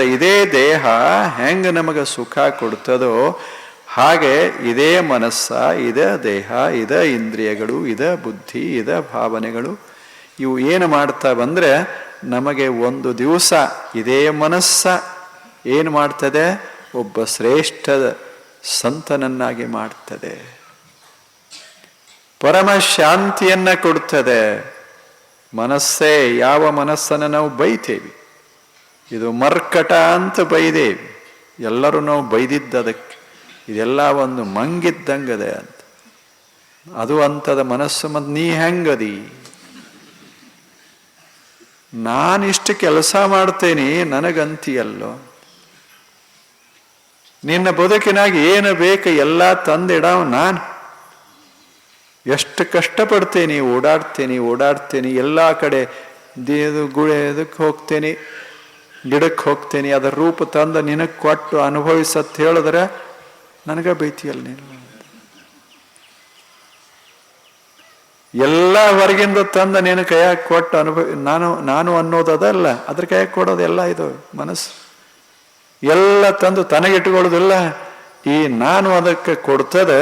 ಇದೇ ದೇಹ ಹೆಂಗ ನಮಗೆ ಸುಖ ಕೊಡ್ತದೋ ಹಾಗೆ ಇದೇ ಮನಸ್ಸ, ಇದ ದೇಹ, ಇದ ಇಂದ್ರಿಯಗಳು, ಇದ ಬುದ್ಧಿ, ಇದ ಭಾವನೆಗಳು ಇವು ಏನು ಮಾಡ್ತಾ ಬಂದ್ರೆ ನಮಗೆ ಒಂದು ದಿವಸ ಇದೇ ಮನಸ್ಸ ಏನು ಮಾಡ್ತದೆ? ಒಬ್ಬ ಶ್ರೇಷ್ಠ ಸಂತನನ್ನಾಗಿ ಮಾಡ್ತದೆ. ಪರಮ ಶಾಂತಿಯನ್ನ ಕೊಡ್ತದೆ. ಮನಸ್ಸೇ, ಯಾವ ಮನಸ್ಸನ್ನು ನಾವು ಬೈತೇವಿ. ಇದು ಮರ್ಕಟ ಅಂತ ಬೈದೆ. ಎಲ್ಲರೂ ನಾವು ಬೈದಿದ್ದದಕ್ಕೆ ಇದೆಲ್ಲ ಒಂದು ಮಂಗಿದ್ದಂಗದೆ ಅಂತ. ಅದು ಅಂತದ ಮನಸ್ಸು, ಮತ್ತು ನೀ ಹೆಂಗದಿ? ನಾನಿಷ್ಟು ಕೆಲಸ ಮಾಡ್ತೇನೆ, ನನಗಂತೀಯಲ್ಲೋ? ನಿನ್ನ ಬದುಕಿನಾಗ ಏನು ಬೇಕು ಎಲ್ಲ ತಂದಿಡಾವ್ ನಾನು. ಎಷ್ಟು ಕಷ್ಟಪಡ್ತೇನೆ, ಓಡಾಡ್ತೇನೆ ಓಡಾಡ್ತೇನೆ, ಎಲ್ಲ ಕಡೆ ದೇದು ಗುಳೆ ಇದಕ್ಕೆ ಹೋಗ್ತೇನೆ. ಗಿಡಕ್ಕೆ ಹೋಗ್ತೇನೆ, ಅದರ ರೂಪ ತಂದು ನಿನಗೆ ಕೊಟ್ಟು ಅನುಭವಿಸತ್ ಹೇಳಿದ್ರೆ ನನಗೆ ಬೈತಿಯಲ್ಲ ನೀನು ಎಲ್ಲ ಹೊರಗಿಂದ ತಂದ ನೀನು ಕೈಯಾಗ ಕೊಟ್ಟು ಅನುಭವ, ನಾನು ನಾನು ಅನ್ನೋದಲ್ಲ ಅದ್ರ ಕೈಯಾಗೆ ಕೊಡೋದು ಎಲ್ಲ ಇದು ಮನಸ್ಸು. ಎಲ್ಲ ತಂದು ತನಗಿಟ್ಟುಕೊಳ್ಳೋದಿಲ್ಲ. ಈ ನಾನು ಅದಕ್ಕೆ ಕೊಡ್ತದೆ,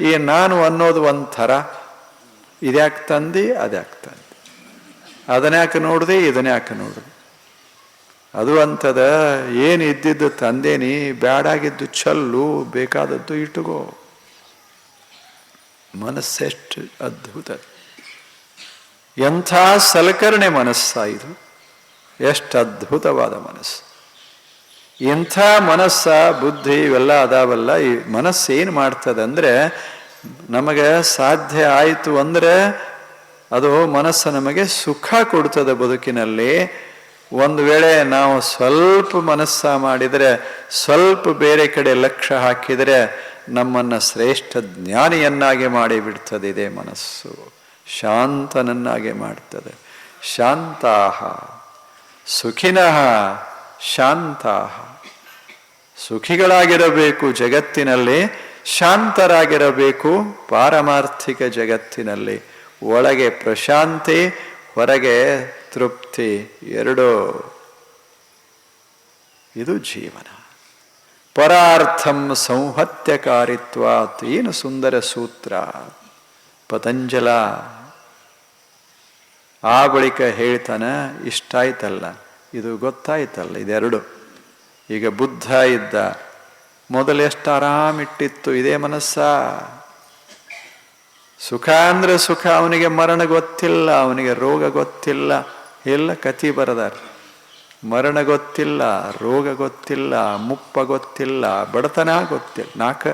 ಈ ನಾನು ಅನ್ನೋದು ಒಂಥರ ಇದ್ಯಾಕೆ ತಂದು, ಅದ್ಯಾಕೆ ತಂದು. ಅದನ್ಯಾಕೆ ನೋಡಿದೆ, ಇದನ್ಯಾಕೆ ನೋಡಿದೆ. ಅದು ಅಂತದ ಏನು ಇದ್ದಿದ್ದು ತಂದೇನಿ, ಬ್ಯಾಡಾಗಿದ್ದು ಚಲ್ಲು ಬೇಕಾದದ್ದು ಇಟ್ಟುಕೋ ಮನಸ್ಸೆಷ್ಟು ಅದ್ಭುತ. ಎಂಥ ಸಲಕರಣೆ ಮನಸ್ಸ ಇದು. ಎಷ್ಟು ಅದ್ಭುತವಾದ ಮನಸ್ಸು. ಎಂಥ ಮನಸ್ಸ, ಬುದ್ಧಿ ಇವೆಲ್ಲ ಅದಾವಲ್ಲ, ಈ ಮನಸ್ಸು ಏನು ಮಾಡ್ತದೆ ಅಂದರೆ ನಮಗೆ ಸಾಧ್ಯ ಆಯಿತು ಅಂದರೆ, ಅದು ಮನಸ್ಸು ನಮಗೆ ಸುಖ ಕೊಡ್ತದೆ ಬದುಕಿನಲ್ಲಿ ಒಂದು ವೇಳೆ ನಾವು ಸ್ವಲ್ಪ ಮನಸ್ಸ ಮಾಡಿದರೆ, ಸ್ವಲ್ಪ ಬೇರೆ ಕಡೆ ಲಕ್ಷ್ಯ ಹಾಕಿದರೆ ನಮ್ಮನ್ನು ಶ್ರೇಷ್ಠ ಜ್ಞಾನಿಯನ್ನಾಗಿ ಮಾಡಿಬಿಡ್ತದೆ ಇದೇ ಮನಸ್ಸು. ಶಾಂತನನ್ನಾಗಿ ಮಾಡ್ತದೆ. ಶಾಂತಾಹ. ಸುಖಿನಃ ಶಾಂತಾಹ. ಸುಖಿಗಳಾಗಿರಬೇಕು ಜಗತ್ತಿನಲ್ಲಿ, ಶಾಂತರಾಗಿರಬೇಕು ಪಾರಮಾರ್ಥಿಕ ಜಗತ್ತಿನಲ್ಲಿ. ಒಳಗೆ ಪ್ರಶಾಂತಿ, ಹೊರಗೆ ತೃಪ್ತಿ ಎರಡೂ. ಇದು ಜೀವನ. ಪರಾರ್ಥಂ ಸಂಹತ್ಯಕಾರಿತ್ವ ಏನು ಸುಂದರ ಸೂತ್ರ. ಪತಂಜಲ. ಆ ಬಳಿಕ ಹೇಳ್ತಾನೆ, ಇಷ್ಟಾಯ್ತಲ್ಲ, ಇದು ಗೊತ್ತಾಯ್ತಲ್ಲ, ಇದೆರಡು. ಈಗ ಬುದ್ಧ ಇದ್ದ, ಮೊದಲು ಎಷ್ಟು ಆರಾಮಿಟ್ಟಿತ್ತು, ಇದೇ ಮನಸ್ಸ. ಸುಖ ಅಂದರೆ ಸುಖ, ಅವನಿಗೆ ಮರಣ ಗೊತ್ತಿಲ್ಲ, ಅವನಿಗೆ ರೋಗ ಗೊತ್ತಿಲ್ಲ. ಎಲ್ಲ ಕತಿ ಬರದಾರ. ಮರಣ ಗೊತ್ತಿಲ್ಲ, ರೋಗ ಗೊತ್ತಿಲ್ಲ, ಮುಪ್ಪ ಗೊತ್ತಿಲ್ಲ, ಬಡತನ ಗೊತ್ತಿಲ್ಲ. ನಾಲ್ಕ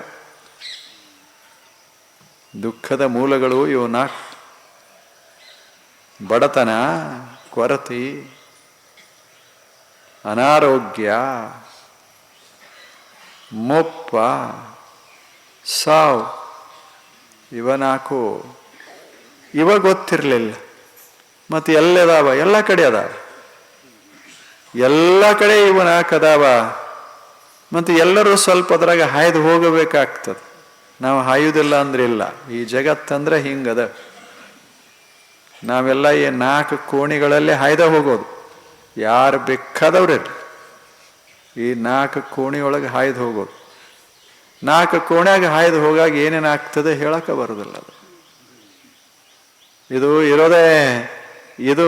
ದುಃಖದ ಮೂಲಗಳು ಇವು ನಾಲ್ಕು ಬಡತನ, ಕೊರತೆ, ಅನಾರೋಗ್ಯ, ಮುಪ್ಪ, ಸಾವು. ಇವ ನಾಲ್ಕು ಇವ ಗೊತ್ತಿರಲಿಲ್ಲ. ಮತ್ತು ಎಲ್ಲದಾವ ಎಲ್ಲ ಕಡೆ ಅದಾವ. ಎಲ್ಲ ಕಡೆ ಇವನ ಕದಾವ. ಮತ್ತು ಎಲ್ಲರೂ ಸ್ವಲ್ಪ ಅದ್ರಾಗ ಹಾಯ್ದು ಹೋಗಬೇಕಾಗ್ತದೆ. ನಾವು ಹಾಯುವುದಿಲ್ಲ ಅಂದ್ರೆ ಇಲ್ಲ. ಈ ಜಗತ್ತಂದ್ರೆ ಹಿಂಗದ. ನಾವೆಲ್ಲ ಈ ನಾಲ್ಕು ಕೋಣಿಗಳಲ್ಲಿ ಹಾಯ್ದ ಹೋಗೋದು. ಯಾರು ಬೇಕಾದವ್ರಿರ್ಲಿ ಈ ನಾಲ್ಕು ಕೋಣಿಯೊಳಗೆ ಹಾಯ್ದು ಹೋಗೋದು. ನಾಲ್ಕು ಕೋಣ್ಯಾಗ ಹಾಯ್ದು ಹೋಗಾಗ ಏನೇನಾಗ್ತದೆ ಹೇಳಕ್ಕೆ ಬರೋದಿಲ್ಲ ಅದು. ಇದು ಇರೋದೇ ಇದು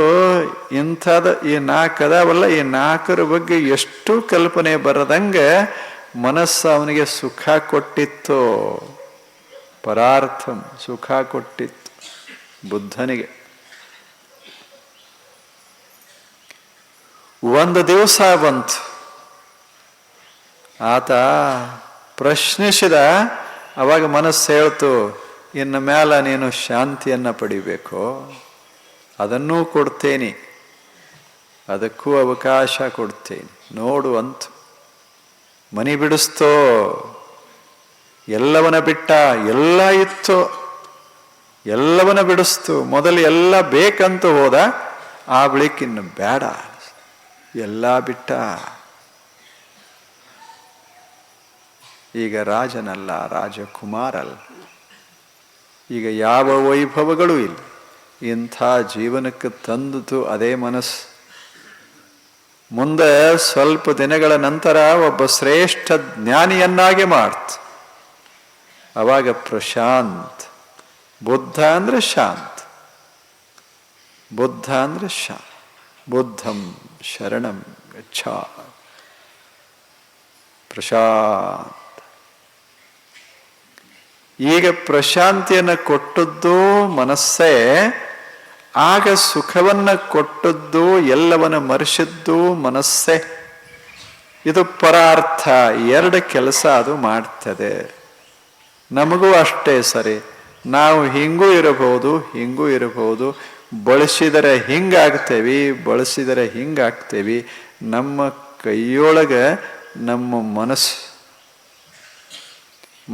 ಇಂಥದ ಈ ನಾಲ್ಕು ಅದಾವಲ್ಲ, ಈ ನಾಲ್ಕರ ಬಗ್ಗೆ ಎಷ್ಟು ಕಲ್ಪನೆ ಬರದಂಗೆ ಮನಸ್ಸು ಅವನಿಗೆ ಸುಖ ಕೊಟ್ಟಿತ್ತು. ಪರಾರ್ಥಂ ಸುಖ ಕೊಟ್ಟಿತ್ತು ಬುದ್ಧನಿಗೆ. ಒಂದು ದಿವಸ ಬಂತು. ಆತ ಪ್ರಶ್ನಿಸಿದ, ಅವಾಗ ಮನಸ್ಸು ಹೇಳ್ತು, ಇನ್ನು ಮೇಲೆ ನೀನು ಶಾಂತಿಯನ್ನು ಪಡಿಬೇಕು. ಅದನ್ನೂ ಕೊಡ್ತೇನೆ. ಅದಕ್ಕೂ ಅವಕಾಶ ಕೊಡ್ತೇನೆ. ನೋಡು ಅಂತ. ಮನಿ ಬಿಡಿಸ್ತೋ? ಎಲ್ಲವನ ಬಿಟ್ಟ? ಎಲ್ಲ ಇತ್ತು. ಎಲ್ಲವನ ಬಿಡಿಸ್ತು. ಮೊದಲು ಎಲ್ಲ ಬೇಕಂತ ಹೋದ, ಆ ಬಳಿಕ ಇನ್ನು ಬೇಡ ಎಲ್ಲ ಬಿಟ್ಟ. ಈಗ ರಾಜನಲ್ಲ, ರಾಜಕುಮಾರಲ್ಲ. ಈಗ ಯಾವ ವೈಭವಗಳು ಇಲ್ಲ. ಇಂಥ ಜೀವನಕ್ಕೆ ತಂದಿತು ಅದೇ ಮನಸ್ಸು. ಮುಂದೆ ಸ್ವಲ್ಪ ದಿನಗಳ ನಂತರ ಒಬ್ಬ ಶ್ರೇಷ್ಠ ಜ್ಞಾನಿಯನ್ನಾಗಿ ಮಾಡ್ತ. ಅವಾಗ ಪ್ರಶಾಂತ್. ಬುದ್ಧ ಅಂದರೆ ಶಾಂತ್. ಬುದ್ಧ ಅಂದರೆ ಶಾ, ಬುದ್ಧಂ ಶರಣಂ ಗಚ್ಚ ಪ್ರಶಾಂತ್. ಈಗ ಪ್ರಶಾಂತಿಯನ್ನು ಕೊಟ್ಟದ್ದು ಮನಸ್ಸೇ ಆಗ ಸುಖವನ್ನ ಕೊಟ್ಟದ್ದು, ಎಲ್ಲವನ್ನ ಮರೆಸಿದ್ದು ಮನಸ್ಸೇ. ಇದು ಪರಾರ್ಥ. ಎರಡು ಕೆಲಸ ಅದು ಮಾಡ್ತದೆ. ನಮಗೂ ಅಷ್ಟೇ ಸರಿ. ನಾವು ಹಿಂಗೂ ಇರಬಹುದು ಹಿಂಗೂ ಇರಬಹುದು. ಬಳಸಿದರೆ ಹಿಂಗಾಗ್ತೇವಿ ಬಳಸಿದರೆ ಹಿಂಗಾಗ್ತೇವಿ. ನಮ್ಮ ಕೈಯೊಳಗೆ ನಮ್ಮ ಮನಸ್ಸು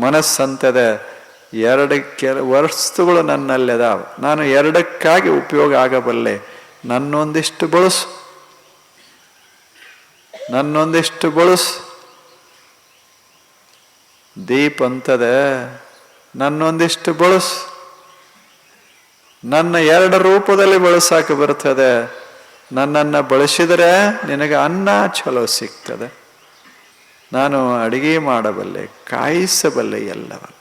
ಮನಸ್ಸಂತದ ಎರಡು ಕೆಲ ವಸ್ತುಗಳು ನನ್ನಲ್ಲಿ ಅದಾವ. ನಾನು ಎರಡಕ್ಕಾಗಿ ಉಪಯೋಗ ಆಗಬಲ್ಲೆ. ನನ್ನೊಂದಿಷ್ಟು ಬಳಸು. ನನ್ನೊಂದಿಷ್ಟು ಬಳಸು. ದೀಪ್ ಅಂತದ, ನನ್ನೊಂದಿಷ್ಟು ಬಳಸು. ನನ್ನ ಎರಡು ರೂಪದಲ್ಲಿ ಬಳಸಾಕ ಬರ್ತದೆ. ನನ್ನನ್ನು ಬಳಸಿದರೆ ನಿನಗೆ ಅನ್ನ ಚಲೋ ಸಿಗ್ತದೆ. ನಾನು ಅಡಿಗೆ ಮಾಡಬಲ್ಲೆ, ಕಾಯಿಸಬಲ್ಲೆ ಎಲ್ಲವಲ್ಲ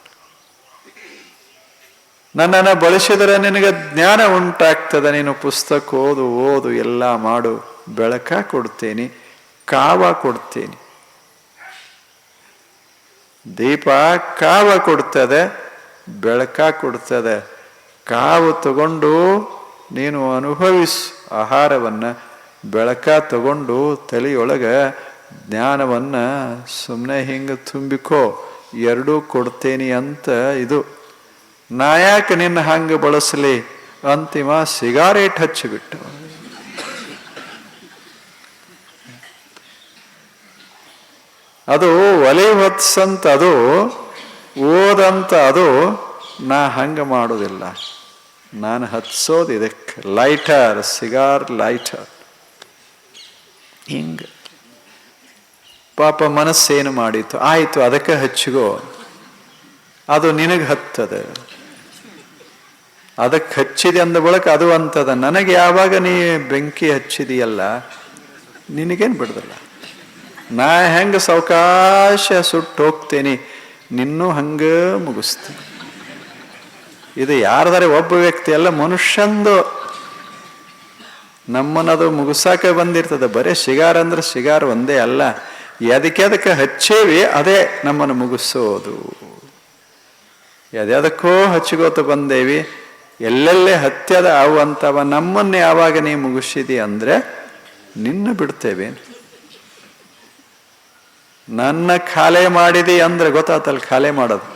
ನನ್ನನ್ನು ಬಳಸಿದರೆ ನಿನಗೆ ಜ್ಞಾನ ಉಂಟಾಗ್ತದೆ. ನೀನು ಪುಸ್ತಕ ಓದು ಓದು, ಎಲ್ಲ ಮಾಡು. ಬೆಳಕ ಕೊಡ್ತೇನೆ, ಕಾವ ಕೊಡ್ತೇನೆ. ದೀಪ ಕಾವ ಕೊಡ್ತದೆ, ಬೆಳಕ ಕೊಡ್ತದೆ. ಕಾವು ತಗೊಂಡು ನೀನು ಅನುಭವಿಸು ಆಹಾರವನ್ನು, ಬೆಳಕ ತಗೊಂಡು ತಲೆಯೊಳಗೆ ಜ್ಞಾನವನ್ನು ಸುಮ್ಮನೆ ಹಿಂಗೆ ತುಂಬಿಕೋ, ಎರಡೂ ಕೊಡ್ತೇನೆ ಅಂತ ಇದು. ನಾ ಯಾಕೆ ನಿನ್ನ ಹಂಗೆ ಬಳಸಲಿ? ಅಂತಿಮ ಸಿಗಾರೇಟ್ ಹಚ್ಚಿಬಿಟ್ಟು. ಅದು ಒಲೆ ಹೊತ್ಸಂತ ಅದು, ಓದಂತ ಅದು ನಾ ಹಂಗೆ ಮಾಡೋದಿಲ್ಲ. ನಾನು ಹತ್ಸೋದು ಇದಕ್ಕೆ ಲೈಟರ್, ಸಿಗಾರ್ ಲೈಟರ್. ಹಿಂಗೆ. ಪಾಪ ಮನಸ್ಸೇನು ಮಾಡಿತ್ತು? ಆಯಿತು, ಅದಕ್ಕೆ ಹಚ್ಚಿಗೋ. ಅದು ನಿನಗೆ ಹತ್ತದ. ಅದಕ್ಕೆ ಹಚ್ಚಿದೆ ಅಂದ ಬಳಕ ಅದು ಅಂತದ ನನಗೆ ಯಾವಾಗ ನೀ ಬೆಂಕಿ ಹಚ್ಚಿದೆಯಲ್ಲ, ನಿನಗೇನು ಬಿಡ್ದಲ್ಲ? ನಾ ಹೆಂಗೆ ಸಾವಕಾಶ ಸುಟ್ಟು ಹೋಗ್ತೇನೆ, ನಿನ್ನೂ ಹಂಗೆ ಮುಗಿಸ್ತೀನಿ. ಇದು ಯಾರದಾರೆ ಒಬ್ಬ ವ್ಯಕ್ತಿ ಅಲ್ಲ, ಮನುಷ್ಯಂದು ನಮ್ಮನ್ನದು ಮುಗಿಸಾಕ ಬಂದಿರ್ತದೆ. ಬರೀ ಶಿಗಾರ ಅಂದ್ರೆ ಶಿಗಾರ ಒಂದೇ ಅಲ್ಲ. ಎದಕ್ಕೆ ಅದಕ್ಕೆ ಹಚ್ಚೇವಿ, ಅದೇ ನಮ್ಮನ್ನು ಮುಗಿಸೋದು. ಎದೆದಕ್ಕೋ ಹಚ್ಚಿಗೋತ ಬಂದೇವಿ. ಎಲ್ಲೆಲ್ಲೇ ಹತ್ಯದ ಅಂತವ ನಮ್ಮನ್ನೇ ಯಾವಾಗ ನೀ ಮುಗಿಸಿದಿ ಅಂದರೆ ನಿನ್ನ ಬಿಡ್ತೇವೆ. ನನ್ನ ಖಾಲೆ ಮಾಡಿದಿ ಅಂದ್ರೆ ಗೊತ್ತಾತಲ್ಲಿ ಖಾಲೆ ಮಾಡೋದು.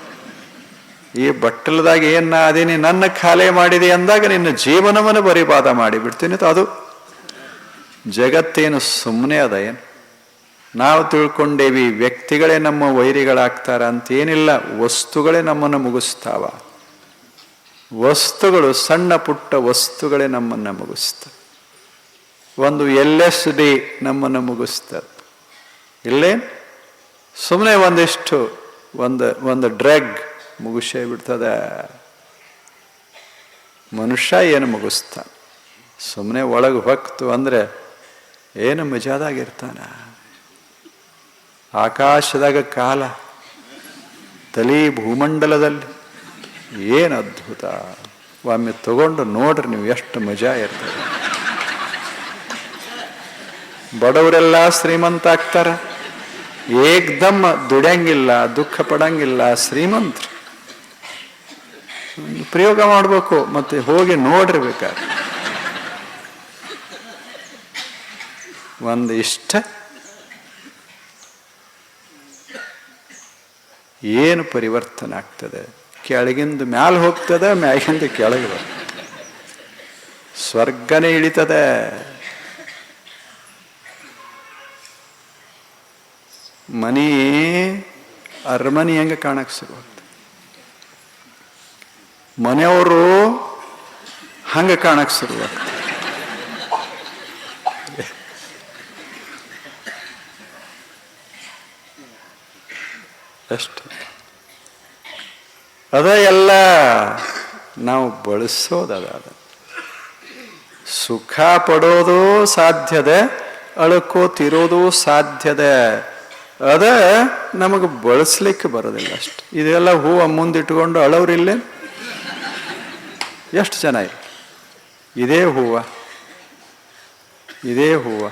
ಈ ಬಟ್ಟಲದಾಗ ಏನ ಅದೀನಿ, ನನ್ನ ಖಾಲೆ ಮಾಡಿದಿ ಅಂದಾಗ ನಿನ್ನ ಜೀವನವನ್ನು ಬರಿಬಾದ ಮಾಡಿ ಬಿಡ್ತೀನಿ ಅದು. ಜಗತ್ತೇನು ಸುಮ್ಮನೆ ಅದ ಏನು? ನಾವು ತಿಳ್ಕೊಂಡೇವಿ ವ್ಯಕ್ತಿಗಳೇ ನಮ್ಮ ವೈರಿಗಳಾಗ್ತಾರ ಅಂತ ಏನಿಲ್ಲ, ವಸ್ತುಗಳೇ ನಮ್ಮನ್ನು ಮುಗಿಸ್ತಾವ. ವಸ್ತುಗಳು, ಸಣ್ಣ ಪುಟ್ಟ ವಸ್ತುಗಳೇ ನಮ್ಮನ್ನು ಮುಗಿಸ್ತವೆ. ಒಂದು ಎಲ್ ಎಸ್ ಡಿ ನಮ್ಮನ್ನು ಮುಗಿಸ್ತದೆ. ಇಲ್ಲೇ ಸುಮ್ಮನೆ ಒಂದಿಷ್ಟು, ಒಂದು ಒಂದು ಡ್ರಗ್ ಮುಗಿಸೇ ಬಿಡ್ತದೆ. ಮನುಷ್ಯ ಏನು ಮುಗಿಸ್ತಾನೆ? ಸುಮ್ಮನೆ ಒಳಗೆ ಹೊಕ್ತು ಅಂದರೆ ಏನು ಮಜಾದಾಗಿರ್ತಾನ? ಆಕಾಶದಾಗ ಕಾಲ, ತಲಿ ಭೂಮಂಡಲದಲ್ಲಿ. ಏನು ಅದ್ಭುತ. ಒಮ್ಮೆ ತಗೊಂಡು ನೋಡ್ರಿ ನೀವು ಎಷ್ಟು ಮಜಾ ಇರ್ತದೆ. ಬಡವರೆಲ್ಲ ಶ್ರೀಮಂತ ಆಗ್ತಾರ. ಏಕ್ದಮ್ ದುಡ್ಯಂಗಿಲ್ಲ, ದುಃಖ ಪಡಂಗಿಲ್ಲ ಶ್ರೀಮಂತರು ಪ್ರಯೋಗ ಮಾಡಬೇಕು, ಮತ್ತೆ ಹೋಗಿ ನೋಡಿರ್ಬೇಕಾದ್ರೆ ಒಂದು ಇಷ್ಟ. ಏನು ಪರಿವರ್ತನೆ ಆಗ್ತದೆ? ಕೆಳಗಿಂದ ಮ್ಯಾಲ ಹೋಗ್ತದೆ, ಮ್ಯಾಗಿಂದ ಕೆಳಗೆ ಬರ್ತದೆ. ಸ್ವರ್ಗನೇ ಇಳಿತದೆ. ಮನಿ, ಅರಮನೆ ಹೆಂಗೆ ಕಾಣಕ್ಕೆ ಶುರುವಾಗ್ತದೆ? ಮನೆಯವರು ಹಂಗೆ ಕಾಣಕ್ಕೆ ಶುರುವಾಗ್ತದೆ. ಅಷ್ಟು. ಅದ ಎಲ್ಲ ನಾವು ಬಳಸೋದದ ಅದ. ಸುಖ ಪಡೋದು ಸಾಧ್ಯದೆ ಅಳ್ಕೋತಿರೋದು ಸಾಧ್ಯದ. ಅದ ನಮಗೆ ಬಳಸ್ಲಿಕ್ಕೆ ಬರೋದಿಲ್ಲ ಅಷ್ಟು. ಇದೆಲ್ಲ ಹೂವು ಮುಂದಿಟ್ಕೊಂಡು ಅಳವ್ರಿಲ್ಲೇ ಎಷ್ಟು ಜನ ಇದೇ ಹೂವ. ಇದೇ ಹೂವ.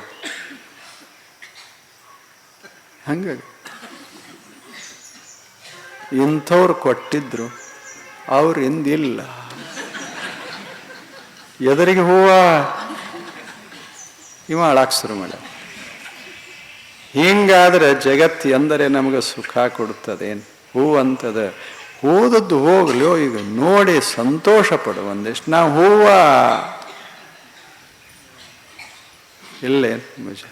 ಹಂಗಾಗಿ ಇಂಥವ್ರು ಕೊಟ್ಟಿದ್ರು, ಅವ್ರು ಇಂದಿಲ್ಲ. ಎದುರಿಗೆ ಹೂವ, ಇವ ಅಳಾಕ್ ಶುರು ಮಾಡ ಹಿಂಗಾದ್ರೆ ಜಗತ್ತು ಎಂದರೆ ನಮಗೆ ಸುಖ ಕೊಡುತ್ತದೆ ಹೂ ಅಂತದ. ಹೂದದ್ದು ಹೋಗ್ಲಿಯೋ ಈಗ ನೋಡಿ ಸಂತೋಷ ಪಡು ಒಂದಿಷ್ಟು. ನಾವು ಹೂವ. ಇಲ್ಲೇ ಮುಜ.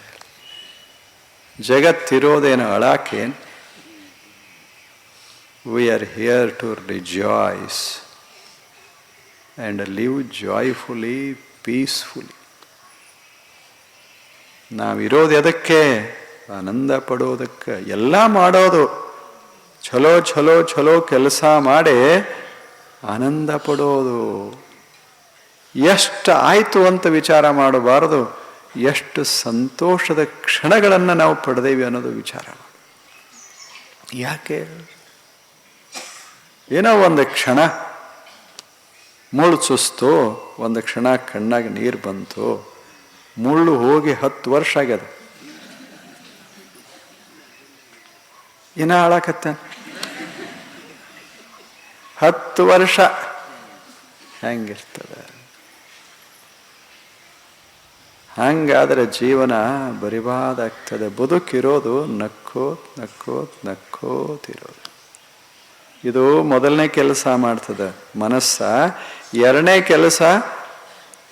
ಜಗತ್ತಿರೋದೇನು ಅಳಾಕೇನ್? We are here to rejoice and live joyfully peacefully. ನಾವಿರೋದು ಎದಕ್ಕೆ? ಆನಂದ ಪಡೋದಕ್ಕೆ. ಎಲ್ಲ ಮಾಡೋದು. ಛಲೋ ಛಲೋ ಛಲೋ ಕೆಲಸ ಮಾಡಿ ಆನಂದ ಪಡೋದು. ಎಷ್ಟು ಆಯಿತು ಅಂತ ವಿಚಾರ ಮಾಡಬಾರದು. ಎಷ್ಟು ಸಂತೋಷದ ಕ್ಷಣಗಳನ್ನು ನಾವು ಪಡೆದೇವಿ ಅನ್ನೋದು ವಿಚಾರ. ಯಾಕೆ? ಏನೋ ಒಂದು ಕ್ಷಣ ಮುಳ್ಳು ಸುಸ್ತು ಒಂದು ಕ್ಷಣ ಕಣ್ಣಾಗ ನೀರು ಬಂತು. ಮುಳ್ಳು ಹೋಗಿ ಹತ್ತು ವರ್ಷ ಆಗ್ಯದ. ಏನ ಹಾಳಾಕತ್ತ. ಹತ್ತು ವರ್ಷ ಹೆಂಗಿರ್ತದೆ? ಹಂಗಾದ್ರೆ ಜೀವನ ಬರಿಬಾದಾಗ್ತದೆ. ಬದುಕಿರೋದು ನಕ್ಕೋತ್ ನಕ್ಕೋತ್ ನಕ್ಕೋತಿರೋದು ಇದು ಮೊದಲನೇ ಕೆಲಸ ಮಾಡ್ತದೆ. ಮನಸ್ಸ ಎರಡನೇ ಕೆಲಸ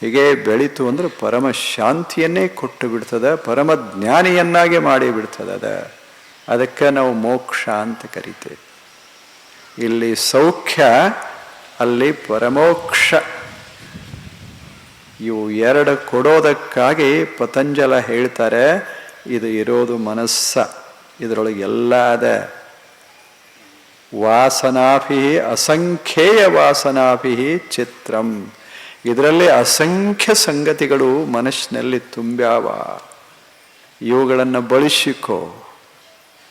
ಹೀಗೆ ಬೆಳೀತು ಅಂದ್ರೆ ಪರಮ ಶಾಂತಿಯನ್ನೇ ಕೊಟ್ಟು ಬಿಡ್ತದೆ, ಪರಮ ಜ್ಞಾನಿಯನ್ನಾಗಿ ಮಾಡಿ ಬಿಡ್ತದೆ ಅದ. ಅದಕ್ಕೆ ನಾವು ಮೋಕ್ಷ ಅಂತ ಕರಿತೇವೆ. ಇಲ್ಲಿ ಸೌಖ್ಯ, ಅಲ್ಲಿ ಪರಮೋಕ್ಷ. ಇವು ಎರಡು ಕೊಡೋದಕ್ಕಾಗಿ ಪತಂಜಲ ಹೇಳ್ತಾರೆ, ಇದು ಇರೋದು ಮನಸ್ಸ. ಇದರೊಳಗೆ ಎಲ್ಲ ಅದ. ವಾಸನಾಭಿ ಅಸಂಖ್ಯೇಯ ವಾಸನಾಭಿ ಚಿತ್ರಂ. ಇದರಲ್ಲಿ ಅಸಂಖ್ಯ ಸಂಗತಿಗಳು ಮನಸ್ಸಿನಲ್ಲಿ ತುಂಬ್ಯಾವ. ಇವುಗಳನ್ನು ಬಳಸಿಕೋ.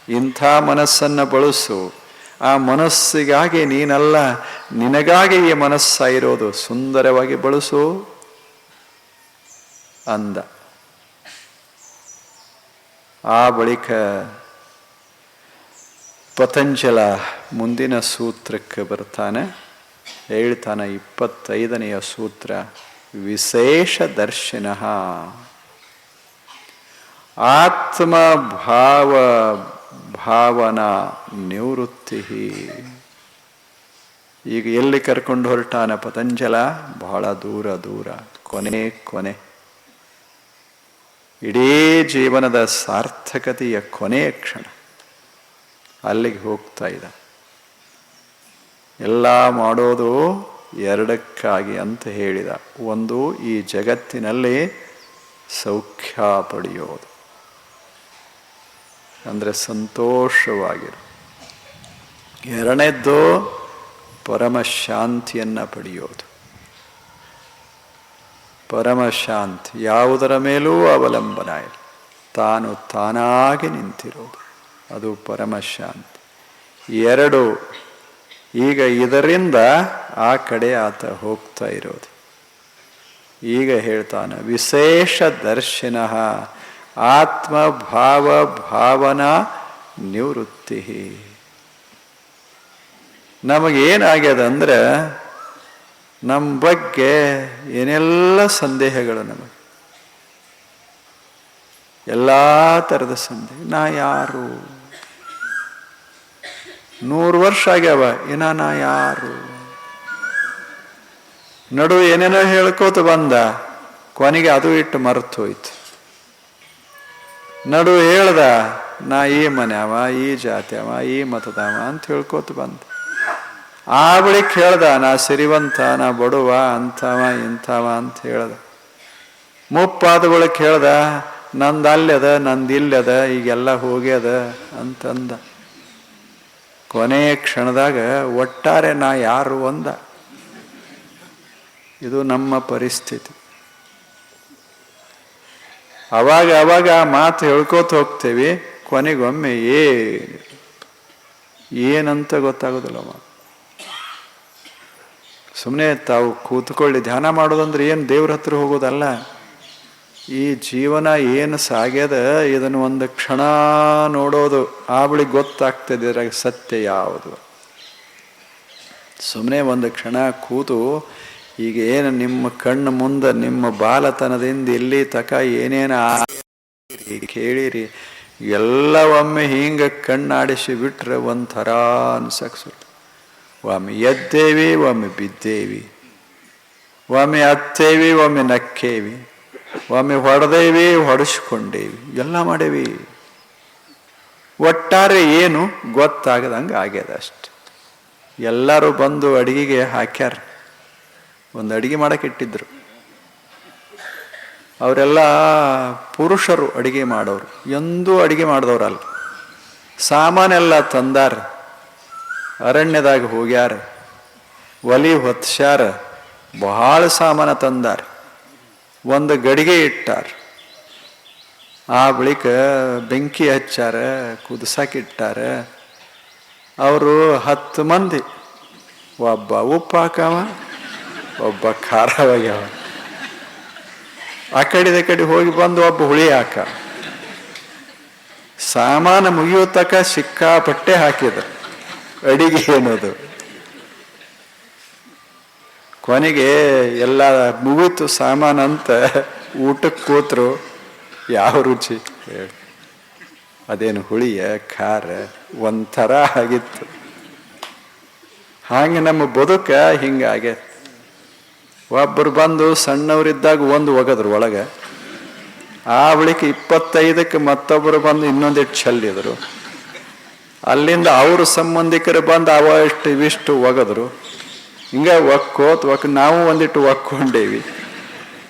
ಇಂಥ ಮನಸ್ಸನ್ನು ಬಳಸು. ಆ ಮನಸ್ಸಿಗಾಗಿ ನೀನಲ್ಲ, ನಿನಗಾಗಿ ಈ ಮನಸ್ಸ ಸುಂದರವಾಗಿ ಬಳಸು. ಅಂದ. ಆ ಬಳಿಕ ಪತಂಜಲ ಮುಂದಿನ ಸೂತ್ರಕ್ಕೆ ಬರ್ತಾನೆ. ಹೇಳ್ತಾನೆ ಇಪ್ಪತ್ತೈದನೆಯ ಸೂತ್ರ, ವಿಶೇಷ ದರ್ಶನ. ಆತ್ಮಭಾವ ಭಾವನಾ ನಿವೃತ್ತಿ. ಈಗ ಎಲ್ಲಿ ಕರ್ಕೊಂಡು ಹೊರಟಾನ ಪತಂಜಲ? ಬಹಳ ದೂರ ದೂರ, ಕೊನೆ ಕೊನೆ. ಇಡೀ ಜೀವನದ ಸಾರ್ಥಕತೆಯ ಕೊನೆಯ ಕ್ಷಣ. ಅಲ್ಲಿಗೆ ಹೋಗ್ತಾ ಇದ್ದ. ಎಲ್ಲ ಮಾಡೋದು ಎರಡಕ್ಕಾಗಿ ಅಂತ ಹೇಳಿದ. ಒಂದು, ಈ ಜಗತ್ತಿನಲ್ಲಿ ಸೌಖ್ಯ ಪಡೆಯೋದು. ಅಂದರೆ ಸಂತೋಷವಾಗಿರು. ಎರಡನೇದ್ದು, ಪರಮ ಶಾಂತಿಯನ್ನು ಪಡೆಯೋದು. ಪರಮ ಶಾಂತಿ ಯಾವುದರ ಮೇಲೂ ಅವಲಂಬನ ಇಲ್ಲ. ತಾನು ತಾನಾಗಿ ನಿಂತಿರೋದು. ಅದು ಪರಮಶಾಂತಿ. ಎರಡು, ಈಗ ಇದರಿಂದ ಆ ಕಡೆ ಆತ ಹೋಗ್ತಾ ಇರೋದು. ಈಗ ಹೇಳ್ತಾನೆ, ವಿಶೇಷ ದರ್ಶನ ಆತ್ಮಭಾವ ಭಾವನಾ ನಿವೃತ್ತಿ. ನಮಗೇನಾಗ್ಯದ ಅಂದ್ರೆ ನಮ್ಮ ಬಗ್ಗೆ ಏನೆಲ್ಲ ಸಂದೇಹಗಳು ನಮಗೆ? ಎಲ್ಲ ಥರದ ಸಂದೇಹ, ನಾ ಯಾರು? ನೂರು ವರ್ಷ ಆಗ್ಯಾವ. ಇನ್ನ ನಾ ಯಾರು? ನಡು ಏನೇನೋ ಹೇಳ್ಕೋತ ಬಂದ. ಕೊನೆಗೆ ಅದು ಇಟ್ಟು ಮರೆತು ಹೋಯ್ತು. ನಡು ಹೇಳ್ದ, ನಾ ಈ ಮನ್ಯಾವ, ಈ ಜಾತಿಯವ, ಈ ಮತದವ ಅಂತ ಹೇಳ್ಕೋತ ಬಂದ. ಆ ಬಳಿಕ ಹೇಳ್ದ ನಾ ಸಿರಿವಂತ, ನಾ ಬಡುವ, ಅಂಥವ, ಇಂಥವ ಅಂತ ಹೇಳ್ದ. ಮುಪ್ಪಾದ ಬಳಿಕ ಹೇಳ್ದ ನಂದು ಅಲ್ಲದ ನಂದು ಇಲ್ಲದ ಈಗೆಲ್ಲ ಹೋಗ್ಯದ ಅಂತಂದ. ಕೊನೆಯ ಕ್ಷಣದಾಗ, ಒಟ್ಟಾರೆ ನಾ ಯಾರು ಒಂದ ಇದು ನಮ್ಮ ಪರಿಸ್ಥಿತಿ. ಅವಾಗ ಅವಾಗ ಆ ಮಾತು ಹೇಳ್ಕೋತ ಹೋಗ್ತೇವೆ, ಕೊನೆಗೊಮ್ಮೆ ಏ ಏನಂತ ಗೊತ್ತಾಗೋದಿಲ್ಲಮ್ಮ ಸುಮ್ಮನೆ ತಾವು ಕೂತ್ಕೊಳ್ಳಿ, ಧ್ಯಾನ ಮಾಡೋದಂದ್ರೆ ಏನು ದೇವ್ರ ಹತ್ರ ಹೋಗೋದಲ್ಲ? ಈ ಜೀವನ ಏನು ಸಾಗ್ಯದ, ಇದನ್ನು ಒಂದು ಕ್ಷಣ ನೋಡೋದು, ಆ ಬಳಿ ಗೊತ್ತಾಗ್ತದೆ ಇದ್ರಾಗ ಸತ್ಯ ಯಾವುದು. ಸುಮ್ಮನೆ ಒಂದು ಕ್ಷಣ ಕೂತು, ಈಗ ಏನು ನಿಮ್ಮ ಕಣ್ಣು ಮುಂದೆ, ನಿಮ್ಮ ಬಾಲತನದಿಂದ ಇಲ್ಲಿ ತಕ ಏನೇನು ಕೇಳಿರಿ ಎಲ್ಲ ಒಮ್ಮೆ ಹಿಂಗೆ ಕಣ್ಣಾಡಿಸಿ ಬಿಟ್ರೆ ಒಂಥರ ಅನ್ಸಕ್ಸು ಒಮ್ಮೆ ಎದ್ದೇವಿ, ಒಮ್ಮೆ ಬಿದ್ದೇವಿ, ಒಮ್ಮೆ ಹತ್ತೇವಿ ಒಮ್ಮೆ ನಕ್ಕೇವಿ. ಒಮ್ಮೆ ಹೊಡೆದೇವಿ, ಹೊಡೆಸ್ಕೊಂಡೇವಿ. ಎಲ್ಲ ಮಾಡೇವಿ. ಒಟ್ಟಾರೆ ಏನು ಗೊತ್ತಾಗದಂಗೆ ಆಗ್ಯದ ಅಷ್ಟೆ. ಎಲ್ಲರೂ ಬಂದು ಅಡಿಗೆಗೆ ಹಾಕ್ಯಾರ. ಒಂದು ಅಡಿಗೆ ಮಾಡಕ್ಕೆ ಇಟ್ಟಿದ್ರು. ಅವರೆಲ್ಲ ಪುರುಷರು ಅಡಿಗೆ ಮಾಡೋರು. ಎಂದೂ ಅಡಿಗೆ ಮಾಡಿದವ್ರಲ್ಲ. ಸಾಮಾನೆಲ್ಲ ತಂದಾರ. ಅರಣ್ಯದಾಗ ಹೋಗ್ಯಾರ. ಒಲಿ ಹೊತ್ಸ್ಯಾರ. ಬಹಳ ಸಾಮಾನ ತಂದಾರ. ಒಂದು ಗಡಿಗೆ ಇಟ್ಟಾರ. ಆ ಬಳಿಕ ಬೆಂಕಿ ಹಚ್ಚಾರ ಕುದಿಸಾಕಿಟ್ಟಾರ ಅವರು ಹತ್ತು ಮಂದಿ. ಒಬ್ಬ ಉಪ್ಪು ಹಾಕವ ಒಬ್ಬ ಖಾರ ಒಗ್ಯವ ಆ ಕಡೆದ ಕಡೆ ಹೋಗಿ ಬಂದು ಒಬ್ಬ ಹುಳಿ ಹಾಕ. ಸಾಮಾನು ಮುಗಿಯೋ ತಕ ಸಿಕ್ಕಾಪಟ್ಟೆ ಹಾಕಿದ ಅಡಿಗೆ ಏನದು ಕೊನೆಗೆ ಎಲ್ಲ ಮುಗೀತು ಸಾಮಾನಂತ ಊಟಕ್ಕೆ ಕೂತರು. ಯಾವ ರುಚಿ? ಹೇಳಿ ಅದೇನು ಹುಳಿಯ ಖಾರ? ಒಂಥರ ಆಗಿತ್ತು. ಹಾಗೆ ನಮ್ಮ ಬದುಕ ಹಿಂಗಾಗೆ. ಒಬ್ಬರು ಬಂದು ಸಣ್ಣವರಿದ್ದಾಗ ಒಂದು ಒಗದ್ರು ಒಳಗೆ. ಆ ಬಳಿಕ ಇಪ್ಪತ್ತೈದಕ್ಕೆ ಮತ್ತೊಬ್ಬರು ಬಂದು ಇನ್ನೊಂದಿಟ್ಟು ಚೆಲ್ಲಿದ್ರು ಅಲ್ಲಿಂದ ಅವರು ಸಂಬಂಧಿಕರು ಬಂದು ಅವ ಇಷ್ಟು ಇವಿಷ್ಟು ಒಗದ್ರು. ಹಿಂಗ ಒಕ್ಕೋತ್ ಒಕ್ ನಾವು ಒಂದಿಟ್ಟು ಒಕ್ಕೊಂಡೇವಿ.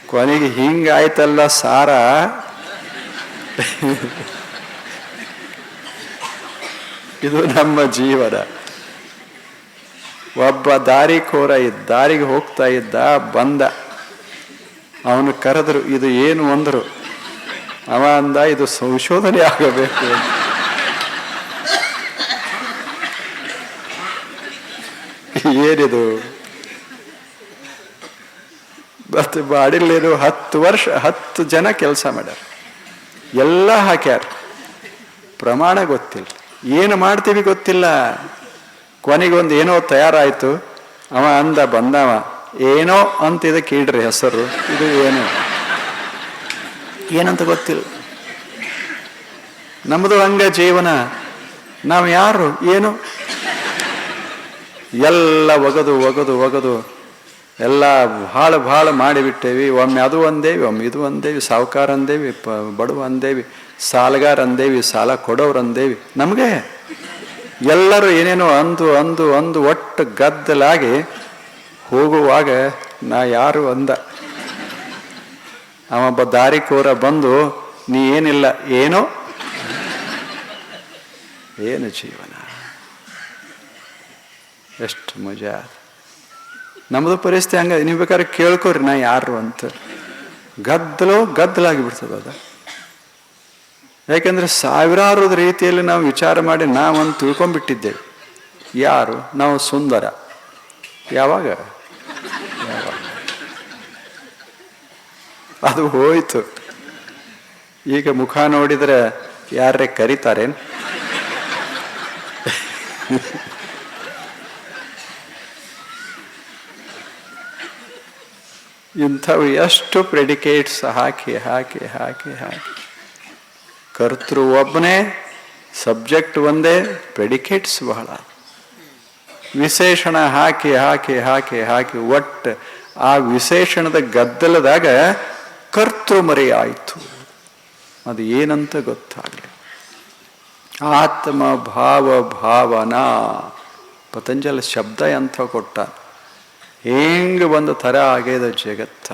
ಕೊನೆಗೆ ಹಿಂಗಾಯ್ತಲ್ಲ ಸಾರ. ಇದು ನಮ್ಮ ಜೀವನ. ಒಬ್ಬ ದಾರಿಕೋರ ಇದ್ದ, ದಾರಿಗೆ ಹೋಗ್ತಾ ಇದ್ದ, ಬಂದ. ಅವನು ಕರೆದ್ರು, ಇದು ಏನು ಅಂದರು. ಅವ ಅಂದ, ಇದು ಸಂಶೋಧನೆ ಆಗಬೇಕು. ಏನಿದು? ಮತ್ತೆ ಬಾಡಿಲೇನು ಹತ್ತು ವರ್ಷ, ಹತ್ತು ಜನ ಕೆಲಸ ಮಾಡ್ಯಾರ. ಎಲ್ಲ ಹಾಕ್ಯಾರ. ಪ್ರಮಾಣ ಗೊತ್ತಿಲ್ಲ. ಏನು ಮಾಡ್ತೀವಿ ಗೊತ್ತಿಲ್ಲ. ಕೊನೆಗೊಂದು ಏನೋ ತಯಾರಾಯಿತು. ಅವ ಅಂದ ಬಂದವ, ಏನೋ ಅಂತ ಇದಕ್ಕೆ ಇಡ್ರಿ ಹೆಸರು, ಇದು ಏನು? ಏನಂತ ಗೊತ್ತಿಲ್ಲ. ನಮ್ಮದು ಹಂಗ ಜೀವನ, ನಾವು ಯಾರು, ಏನು? ಎಲ್ಲ ಒಗದು ಒಗದು ಒಗದು. ಎಲ್ಲ ಭಾಳ ಭಾಳ ಮಾಡಿಬಿಟ್ಟೇವಿ. ಒಮ್ಮೆ ಅದು ಅಂದೇವಿ, ಒಮ್ಮೆ ಇದು ಅಂದೇವಿ, ಸಾಹುಕಾರ ಅಂದೇವಿ, ಪ ಬಡವ ಅಂದೇವಿ, ಸಾಲಗಾರ ಅಂದೇವಿ, ಸಾಲ ಕೊಡೋರು ಅಂದೇವಿ. ನಮಗೆ ಎಲ್ಲರೂ ಏನೇನೋ ಅಂದು ಅಂದು ಅಂದು ಒಟ್ಟು ಗದ್ದಲಾಗಿ ಹೋಗುವಾಗ ನಾ ಯಾರು ಅಂದ. ಅವೊಬ್ಬ ದಾರಿಕೋರ ಬಂದು, ನೀ ಏನಿಲ್ಲ, ಏನೋ? ಏನು ಜೀವನ? ಎಷ್ಟು ಮಜಾ ನಮ್ಮದು ಪರಿಸ್ಥಿತಿ ಹಂಗ, ನೀವು ಬೇಕಾದ್ರೆ ಕೇಳ್ಕೊರಿ ನಾ ಯಾರು ಅಂತ. ಗದ್ದಲೋ ಗದ್ದಲಾಗಿ ಬಿಡ್ತದ ಅದ. ಯಾಕೆಂದ್ರೆ ಸಾವಿರಾರು ರೀತಿಯಲ್ಲಿ ನಾವು ವಿಚಾರ ಮಾಡಿ ನಾವೊಂದು ತಿಳ್ಕೊಂಡ್ಬಿಟ್ಟಿದ್ದೇವೆ. ಯಾರು? ನಾವು ಸುಂದರ. ಯಾವಾಗ? ಅದು ಹೋಯ್ತು. ಈಗ ಮುಖ ನೋಡಿದ್ರೆ ಯಾರೇ ಕರೀತಾರೇನು ಇಂಥವು ಎಷ್ಟು ಪ್ರೆಡಿಕೇಟ್ಸ್ ಹಾಕಿ ಹಾಕಿ ಹಾಕಿ ಹಾಕಿ. ಕರ್ತೃ ಒಬ್ಬನೇ ಸಬ್ಜೆಕ್ಟ್ ಒಂದೇ ಪ್ರೆಡಿಕೇಟ್ಸ್ ಬಹಳ. ವಿಶೇಷಣ ಹಾಕಿ ಹಾಕಿ ಹಾಕಿ ಹಾಕಿ, ಒಟ್ಟು ಆ ವಿಶೇಷಣದ ಗದ್ದಲದಾಗ ಕರ್ತೃ ಮರಿ ಆಯಿತು ಅದು ಏನಂತ ಗೊತ್ತಾಗಲಿ. ಆತ್ಮ, ಭಾವ, ಭಾವನಾ. ಪತಂಜಲ ಶಬ್ದ ಎಂಥ ಕೊಟ್ಟ. ಹೆಂಗೆ ಒಂದು ಥರ ಆಗ್ಯದ ಜಗತ್ತ?